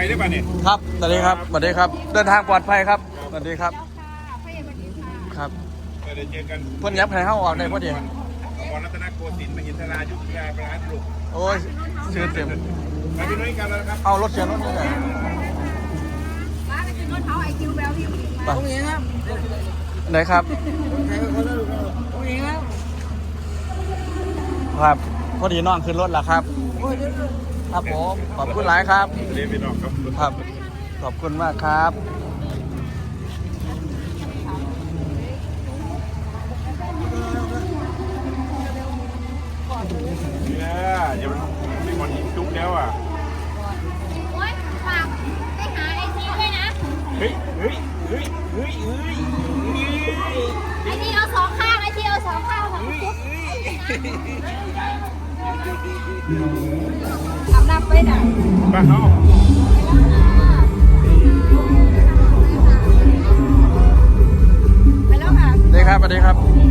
ไปได้ป่ะเนี่ยครับสวัสดีครับสวัสดีครับ เดินทางปลอดภัยครับสวัสดีครับครับเดี๋ยวเจอกันเพิ่นยับให้เข้าออกได้พอดีวรรัตนโกสินทร์มหินทรายุทธยาประหลาดลูกโอ้ยชื่อเต็มมาพี่นุ้ยกันแล้วนะครับเอารถเชียร์รถนี่ไงร้านไปกินรถเขาไอคิวแบลที่ไปไหนครับครับพอดีน้องขึ้นรถแล้วครับ ครับผมขอบคุณหลายครับ เรียนไปดอกครับครับ ขอบคุณมากครับ เนี่ยอย่ามันไม่หมดหินจุ๊บแล้วอะ โอ๊ยฝากไปหาไอคิวด้วยนะ เฮ้ยเฮ้ยเฮ้ยเฮ้ยเฮ้ยไอคิวเอาสองข้าง ไอคิวเอาสองข้างของจุ๊บ ทำน้ำไปไหนบ้านเฮาไปแล้วค่ะสวัสดีครับสวัสดีครับ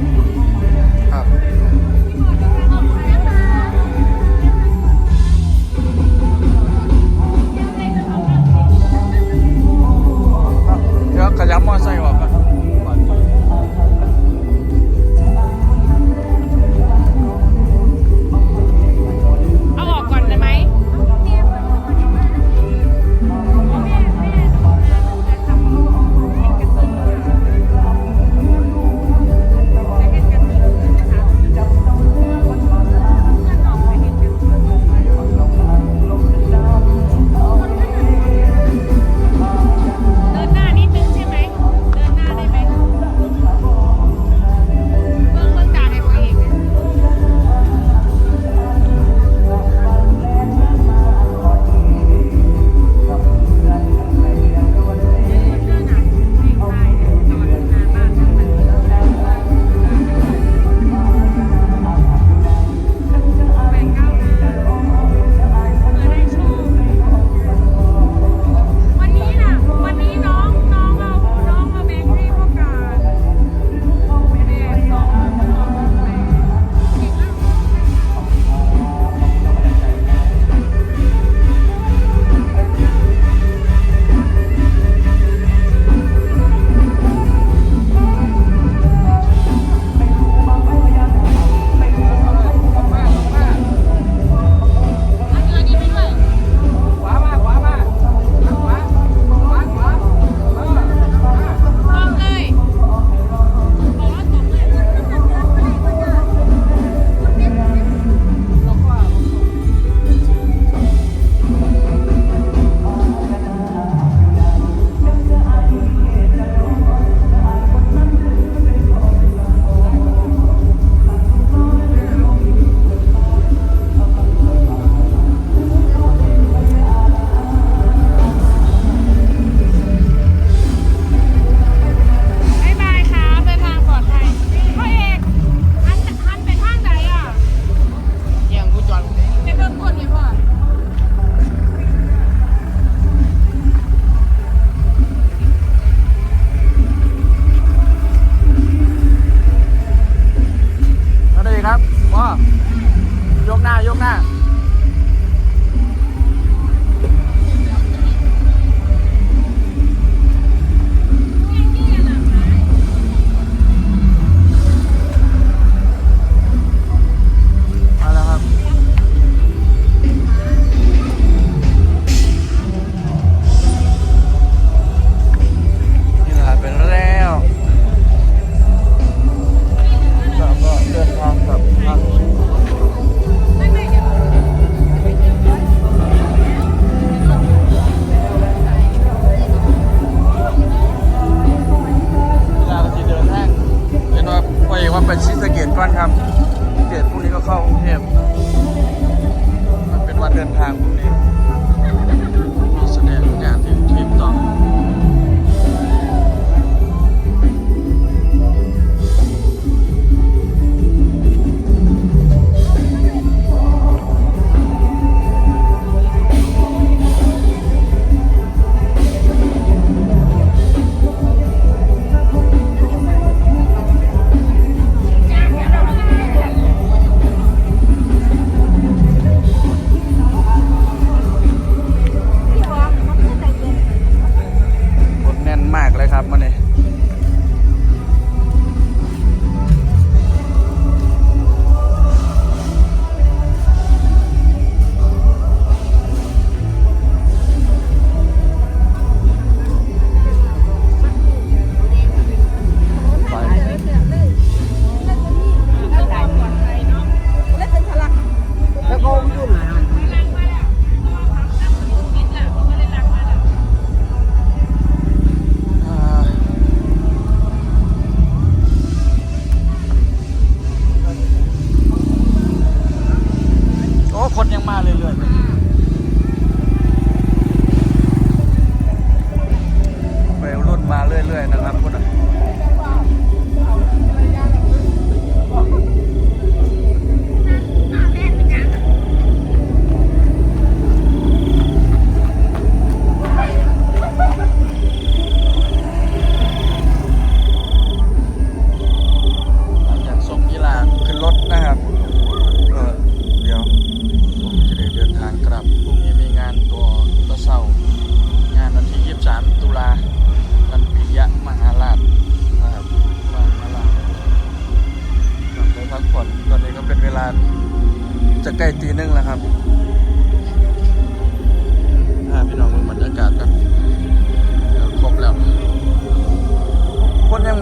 ยกหน้ายกหน้ามา ดินทาง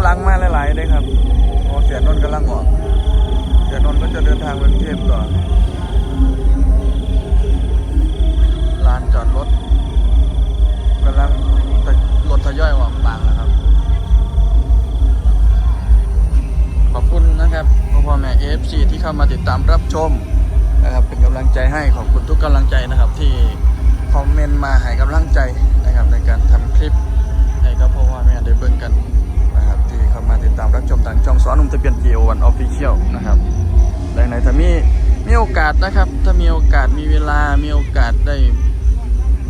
ลังมาหลายๆเลยครับโอเสียนนท์กำลังออกเสียนนท์ก็จะเดินทางไปกรุงเทพต่อลานจอดรถกำลังรถทยอยออกบางแล้วครับ ขอบคุณนะครับพ่อพ่อแม่เอฟซีที่เข้ามาติดตามรับชมนะครับ เป็นกำลังใจให้ขอบคุณทุกกำลังใจนะครับ ที่คอมเมนต์มาให้กำลังใจนะครับในการทำคลิปให้กับพ่อพ่อแม่ได้เบิ่งกัน นะครับที่เข้ามาติดตามรับชมทางช่องสอนนุ่มทะเบียน G O 1 Official นะครับดังไหนถ้ามีมีโอกาสนะครับ ถ้ามีโอกาสมีเวลา มีโอกาสได้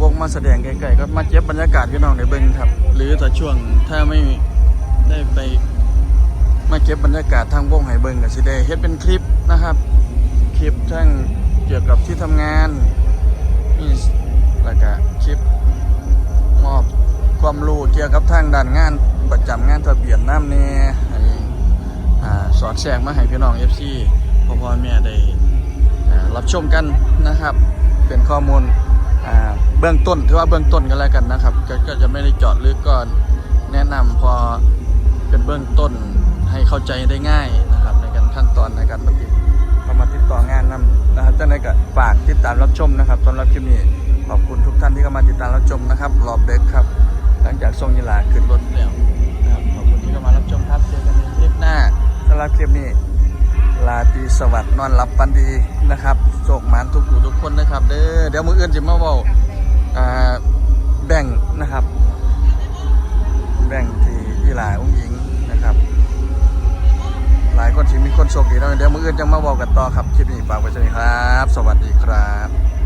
วงมาแสดงไกลๆก็มาเก็บบรรยากาศพี่น้องได้เบิ่งครับ หรือถ้าช่วงถ้าไม่ได้ไปมาเก็บบรรยากาศทางวงไห้เบิงกับสิได้เฮ็ดเป็นคลิปนะครับ คลิปทั้งเกี่ยวกับที่ทำงานนี่แล้วก็คลิปมอบ ความรู้เกี่ยวกับทางด้านงานประจำงานทะเบียนน้ำเน่ให้อ่าสอดแทรกมาให้พี่น้อง FC พ่อพ่อแม่ได้รับชมกันนะครับ เป็นข้อมูลเบื้องต้นถือว่าเบื้องต้นกันแล้วกันนะครับ ก็ก็จะไม่ได้เจาะลึกก็แนะนำพอเป็นเบื้องต้นให้เข้าใจได้ง่ายนะครับ ในการขั้นตอนในการปฏิบัติเข้ามาติดต่องานนำนะครับจากนั้นก็ฝากติดตามรับชมนะครับสำหรับคลิปนี้ขอบคุณทุกท่านที่เข้ามาติดตามรับชมนะครับรอบเด็กครับ หลังจากทรงยีลาขึ้นรถแล้วนะครับขอบคุณที่เข้ามารับชมครับเจอกันในคลิปหน้าสำหรับคลิปนี้ ลาตีสวัสดิ์นอนหลับฝันดีนะครับโชคหมานทุกผู้ทุกคนนะครับ เด้อเดี๋ยวมืออื่นจะมาเว่าอ่าแบ่งนะครับ แบ่งที่ที่หลาองหญิงนะครับ หลายคนที่มีคนโชคดีแล้วเดี๋ยวมืออื่นจะมาบอกกันต่อครับคลิปนี้ฝากไว้ชมครับ สวัสดีครับ